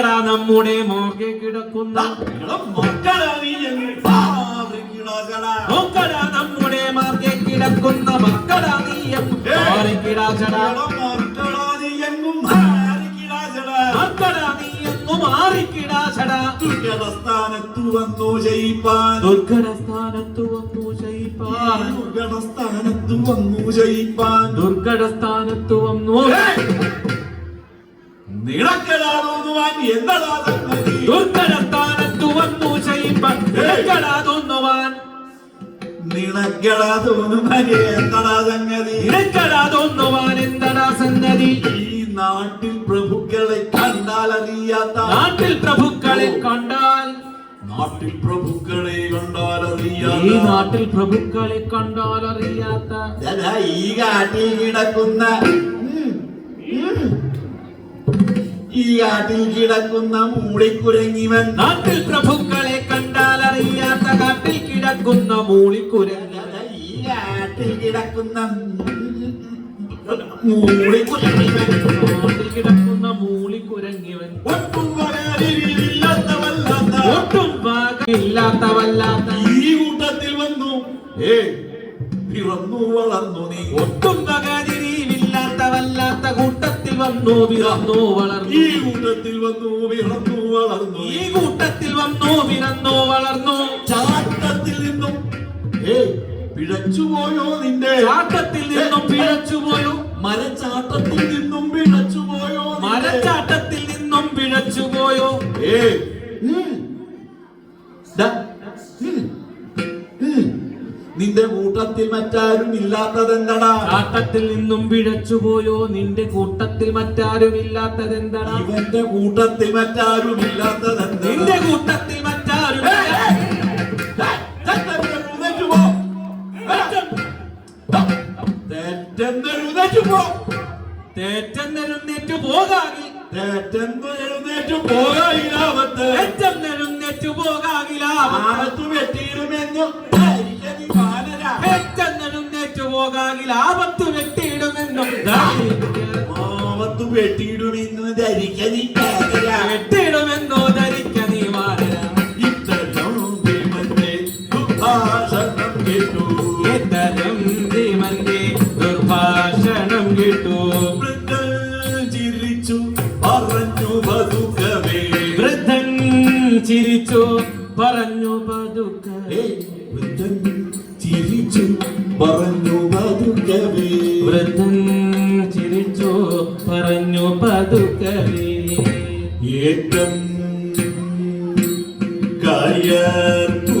നോക്കടാ നമ്മുടെ മോകെ കിടക്കുന്ന. മക്കളാ. നമ്മുടെ മാർഗെ കിടക്കുന്ന മക്കളാ നീയം മാറിക്കിടാച്ചടാ മക്കളാ നീ എങ്ങും മക്കളാ നീയെന്നു മാറിക്കിടാച്ചടാ ദുർഘടസ്ഥാനത്തു വന്നു ജയിപ്പാൻ. ദുർഘടസ്ഥാനത്തു വന്നു ജയിപ്പാൻ. ദുർഘടസ്ഥാനത്തു വന്നു ജയിപ്പാൻ. ദുർഘടസ്ഥാനത്തു വന്നു. നിളക്കടാ തോന്നുവാൻ എന്നടാ സംഗതി ദുർഘട സ്ഥാനത്തു വന്നു ശയിപ്പാൻ നിനക്കടാ തോന്നുവാൻ തോന്നുവാൻ സംഗതി എന്തടാ സംഗതി ഈ നാട്ടിൽ പ്രഭുക്കളെ കണ്ടാൽ അറിയാത്ത നാട്ടിൽ പ്രഭുക്കളെ കണ്ടാൽ നാട്ടിൽ പ്രഭുക്കളെ കണ്ടാൽ ഈ നാട്ടിൽ പ്രഭുക്കളെ കണ്ടാൽ അറിയാത്ത ഈ കാട്ടിൽ കിടക്കുന്ന. ഈ ആട്ടിൽ കിടക്കുന്ന മൂളിക്കുരങ്ങിവൻ. നാട്ടിൽ പ്രഭുക്കളെ കണ്ടാൽ അറിയാത്ത കാട്ടിൽ കിടക്കുന്ന മൂളിക്കുരങ്ങ ഈ ആട്ടിൽ കിടക്കുന്ന മൂളിക്കുരങ്ങിവൻ. നാട്ടിൽ കിടക്കുന്ന മൂളിക്കുരങ്ങിവൻ. ഒട്ടും പറയാനില്ലാത്തവല്ലാത്ത ഒട്ടും ഈ കൂട്ടത്തിൽ വന്നു. ഏ പിറന്നു വളർന്നു നീ. ഒട്ടും വകാതിരിവില്ലാത്തവല്ലാത്ത കൂട്ടത്തിൽ വന്നു പിറന്നു വളർന്നു. ഈ കൂട്ടത്തിൽ വന്നു പിറന്നു വളർന്നു. ഈ കൂട്ടത്തിൽ വന്നു പിറന്നു വളർന്നു. ചാട്ടത്തിൽ നിന്നും ഏ പിഴച്ചുപോയോ നിന്റെ? ചാട്ടത്തിൽ നിന്നും പിഴച്ചുപോയോ മരച്ചാട്ടത്തിൽ നിന്നും പിഴച്ചുപോയോ? മരച്ചാട്ടത്തിൽ നിന്നും പിഴച്ചുപോയോ ഏ നിന്റെ കൂട്ടത്തിൽ മറ്റാരും ഇല്ലാത്തതെന്തടാ ചാട്ടത്തിൽ നിന്നും പിഴച്ചുപോയോ? നിന്റെ കൂട്ടത്തിൽ മറ്റാരും മറ്റാരുമില്ലാത്തതെന്തടാ നിന്റെ കൂട്ടത്തിൽ മറ്റാരും ഇല്ലാത്തതെന്താ നിന്റെ കൂട്ടത്തിൽ മറ്റാരും തേറ്റെന്നെഴുന്നേറ്റു തേറ്റെന്നെഴുന്നേറ്റു പോകാകിലാപത്ത് വെട്ടിയിടുമെന്നും. വെട്ടിയിടുമെന്ന് ധരിക്കനി വെട്ടിയിടുമെന്നോ ധരിക്ക നീ വാനര ഇത്തരം ഭീമന്റെ ദുർഭാഷണം കേട്ടു. ഇത്തരം ധീമന്റെ ദുർഭാഷണം കേട്ടു. വൃദ്ധൻ ചിരിച്ചു പറഞ്ഞു പതുക്കവേ. വൃദ്ധൻ ചിരിച്ചു പറഞ്ഞു പതുക്കെ ഏയ്, വൃദ്ധൻ ചിരിച്ചു പറഞ്ഞു പതുക്കവേ. വൃദ്ധൻ ചിരിച്ചു പറഞ്ഞു പതുക്കവി. ഏറ്റം കയർത്തു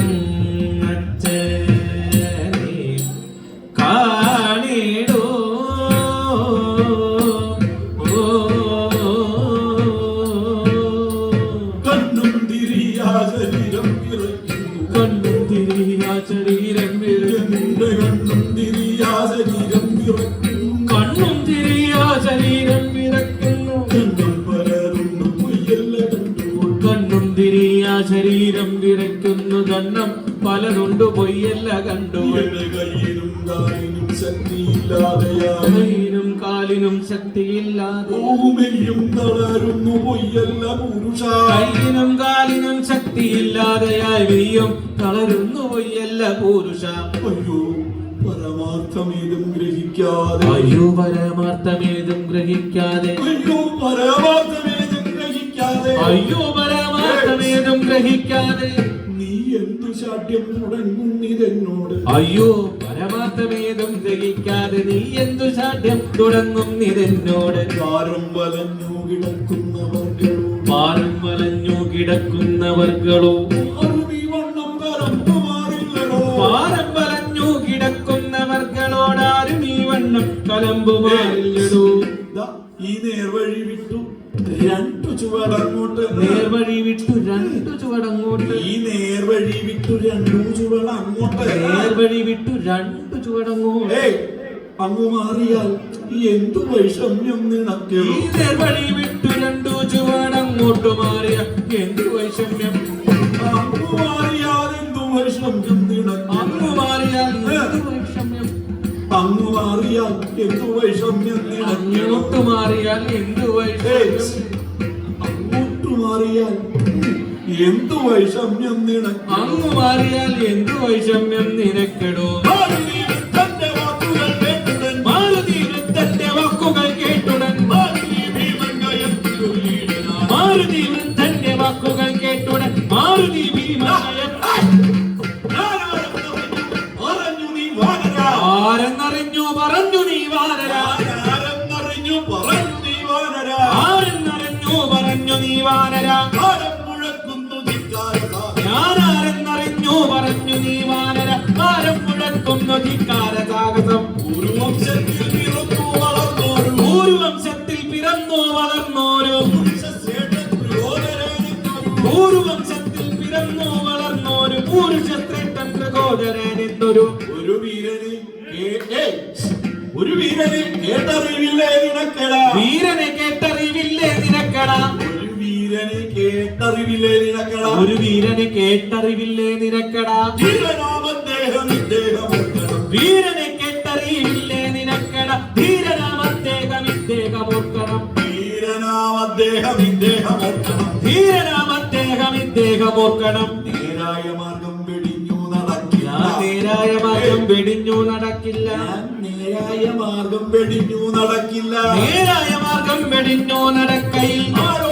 കണ്ടുകൊള്ളു കണ്ണും ശരീരം വിറയ്ക്കുന്നു കണ്ണം. പലരുണ്ട് പൊയ്യല്ല കണ്ടു. കയ്യിലും കാലിനും ശക്തിയില്ലാതെ. തളരുന്നു പൊയ്യല്ല പുരുഷ. കൈയിനും കാലിനും ശക്തിയില്ലാതെയായി വെയ്യം തളരുന്നു പൊയ്യല്ല പുരുഷ. അയ്യോ പരമാർത്ഥമേതും ഗ്രഹിക്കാതെ. അയ്യോ പരമാർത്ഥമേതും ഗ്രഹിക്കാതെ. അയ്യോ പരമാർത്ഥമേതും ഗ്രഹിക്കാതെ. അയ്യോ പരമാർത്ഥമേതും ഗ്രഹിക്കാതെ നീ എന്തു ശാഠ്യം തുടങ്ങുന്നിതെന്നോട് അയ്യോ പരമാർത്ഥമേതും ഗ്രഹിക്കാതെ നീ എന്തു ശാഠ്യം തുടങ്ങും നിതെന്നോട് കാരം വലഞ്ഞു കിടക്കുന്നവർകളോട് മാറും വലഞ്ഞു കിടക്കുന്നവർകളോ? പാരം വലഞ്ഞു കിടക്കുന്നവർകളോടാരും ഈ വണ്ണം കലമ്പുമാറില്ലടൂ? ഈ നേർവഴി വിട്ടു. രണ്ടു ചുവടങ്ങോട്ട്. നേർവഴി വിട്ടു രണ്ടു ചുവടങ്ങോട്ട്. ഈ നേർവഴി വിട്ടു രണ്ടു ചുവട അങ്ങോട്ട് നേർവഴി വിട്ടു രണ്ടു ചുവടങ്ങോട്ട്. അങ്ങു മാറിയാൽ എന്തു വൈഷമ്യം ഈ നിണക്കണം നേർവഴി വിട്ടു രണ്ടു ചുവടങ്ങോട്ട് മാറിയ എന്തു വൈഷമ്യം? അങ്ങു മാറിയാൽ എന്തു വൈഷമ്യം നിനക്ക്? അങ്ങു മാറിയാൽ അങ്ങു മാറിയാൽ എന്തു വൈഷമ്യം അങ്ങോട്ട് മാറിയാൽ എന്തു വൈഷമ്യം? അങ്ങോട്ടു മാറിയാൽ എന്തു വൈഷമ്യം നിനക്ക്? അങ്ങു മാറിയാൽ എന്തു വൈഷമ്യം നിനക്കെടോ? ധിക്കാര സാഹസം ഒരു വംശത്തിൽ പിറന്നു വളർന്നോരു ഭൂരുവംശത്തിൽ പിറന്നു വളർന്നോരു. പ്രയോജനമെന്നൊരു ഭൂരുവംശത്തിൽ പിറന്നു വളർന്നോരു പുരുഷശ്രേഷ്ഠൻ പ്രകോദരനെന്നൊരു ഒരു വീരന്! ഒരു വീരന് കേട്ടറിവില്ലേ നിനക്കട? വീരനെ കേട്ടറിവില്ലേ നിനക്കട? ഒരു വീരന് കേട്ടറിവില്ലേ നിനക്കടാ? ഒരു വീരനെ കേട്ടറിവില്ലേ നിനക്കട? ധീരനാമദ്ദേഹം അദ്ദേഹം ഇദ്ദേഹം ഓർക്കണം. അദ്ദേഹം ഇദ്ദേഹം ഓർക്കണം. നേരായ മാർഗം വെടിഞ്ഞു നടക്കില്ല. നേരായ മാർഗം വെടിഞ്ഞു നടക്കില്ല. നേരായ മാർഗം വെടിഞ്ഞു നടക്കില്ല. നേരായ മാർഗം വെടിഞ്ഞു നടക്കയിൽ ആരോ